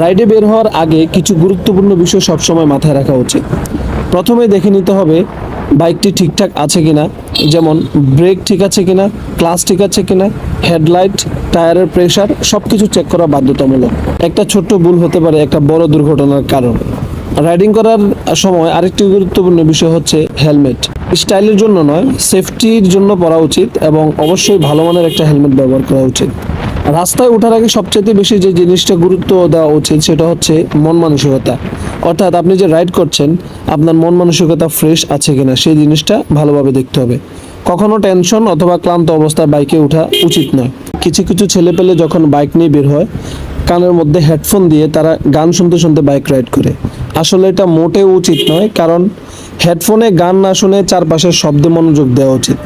রাইডে বের হওয়ার আগে কিছু গুরুত্বপূর্ণ বিষয় সবসময় মাথায় রাখা উচিত। প্রথমে দেখে নিতে হবে বাইকটি ঠিকঠাক আছে কিনা, যেমন ব্রেক ঠিক আছে কিনা ক্লাস ঠিক আছে কিনা, হেডলাইট, টায়ারের প্রেশার সব কিছু চেক করা বাধ্যতামূলক। একটা ছোট্ট ভুল হতে পারে, একটা বড় দুর্ঘটনার কারণ। রাইডিং করার সময় আরেকটি গুরুত্বপূর্ণ বিষয় হচ্ছে হেলমেট। স্টাইলের জন্য নয়, সেফটির জন্য পরা উচিত এবং অবশ্যই ভালো মানের একটা হেলমেট ব্যবহার করা উচিত। রাস্তায় ওঠার আগে সবচেয়ে বেশি যে জিনিসটা গুরুত্ব দেওয়া উচিত সেটা হচ্ছে মন মানসিকতা। অর্থাৎ আপনি যে রাইড করছেন, আপনার মন মানসিকতা ফ্রেশ আছে কিনা, সেই জিনিসটা ভালোভাবে দেখতে হবে। কখনো টেনশন অথবা ক্লান্ত অবস্থায় বাইকে ওঠা উচিত নয়। কিছু কিছু ছেলে পেলে যখন বাইক নিয়ে বের হয়, কানের মধ্যে হেডফোন দিয়ে তারা গান শুনতে শুনতে বাইক রাইড করে। আসলে এটা মোটেও উচিত নয়, কারণ হেডফোনে গান না শুনে চারপাশের শব্দে মনোযোগ দেওয়া উচিত।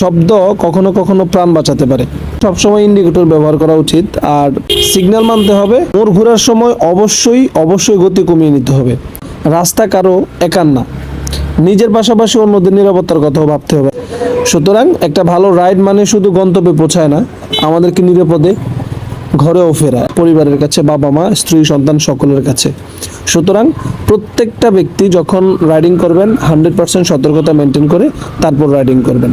শব্দ কখনো কখনো প্রাণ বাঁচাতে পারে। সবসময় ইন্ডিকেটর ব্যবহার করা উচিত আর সিগন্যাল মানতে হবে। মোড় ঘোরার সময় অবশ্যই অবশ্যই গতি কমিয়ে নিতে হবে। রাস্তা কারও একার না। নিজের পাশাপাশি অন্যদের নিরাপত্তার কথাও ভাবতে হবে। সুতরাং একটা ভালো রাইড মানে শুধু গন্তব্যে পৌঁছায় না, আমাদেরকে নিরাপদে ঘরেও ফেরা পরিবারের কাছে বাবা মা, স্ত্রী, সন্তান সকলের কাছে। সুতরাং প্রত্যেকটা ব্যক্তি যখন রাইডিং করবেন হান্ড্রেড পার্সেন্ট সতর্কতা মেনটেন করে তারপর রাইডিং করবেন।